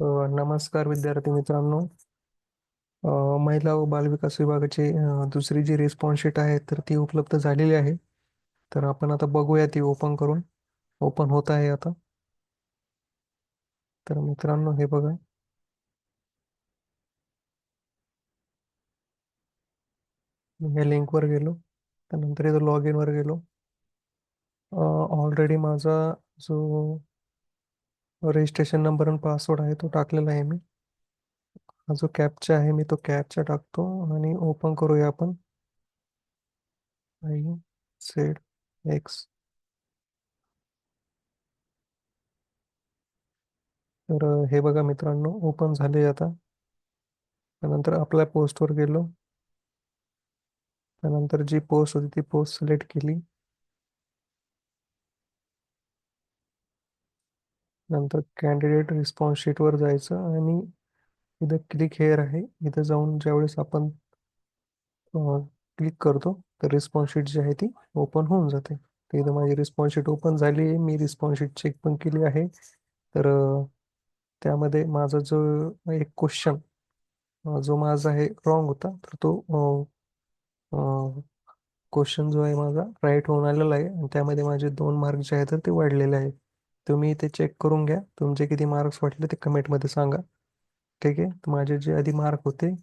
नमस्कार विद्यार्थी मित्रांनो. महिला व बालविकास विभागाची दुसरी जी रिस्पॉन्स शीट आहे तर ती उपलब्ध झालेली आहे. तर आपण आता बघूया ती ओपन करून. ओपन होत आहे आता. तर मित्रांनो हे बघा. या लिंकवर गेलो. त्यानंतर इथं लॉग इनवर गेलो. ऑलरेडी माझा जो रजिस्ट्रेशन नंबर आणि पासवर्ड आहे तो टाकलेला आहे मी. हा जो कॅपचा आहे मी तो कॅपचा टाकतो आणि ओपन करूया आपण. आय सेड एक्स तर हे बघा मित्रांनो ओपन झाले आता. त्यानंतर आपल्या पोस्टवर गेलो. त्यानंतर जी पोस्ट होती ती पोस्ट सिलेक्ट केली. नंतर कॅन्डिडेट रिस्पॉन्स शीटवर जायचं आणि इथं क्लिक हेअर आहे. इथं जाऊन ज्यावेळेस आपण क्लिक करतो तर रिस्पॉन्स शीट जी आहे ती ओपन होऊन जाते. तर इथं माझी रिस्पॉन्स शीट ओपन झाली आहे. मी रिस्पॉन्स शीट चेक पण केली आहे. तर त्यामध्ये माझा जो एक क्वेश्चन जो माझा आहे रॉंग होता तर तो क्वेश्चन जो आहे माझा राईट होऊन आलेला आहे. आणि त्यामध्ये माझे दोन मार्क जे आहेत तर ते वाढलेले आहेत. तुम्ही ते चेक करून घ्या. तुमचे किती मार्क्स वाटले ते कमेंटमध्ये सांगा. ठीक आहे? तर माझे जे आधी मार्क होते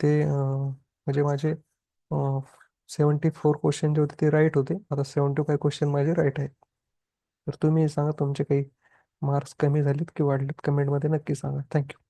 ते म्हणजे माझे सेवन्टी फोर क्वेश्चन जे होते ते राईट होते. आता सेवन्टी फाय क्वेश्चन माझे राईट आहेत. तर तुम्ही सांगा तुमचे काही मार्क्स कमी झालेत की वाढलेत? कमेंटमध्ये नक्की सांगा. थँक्यू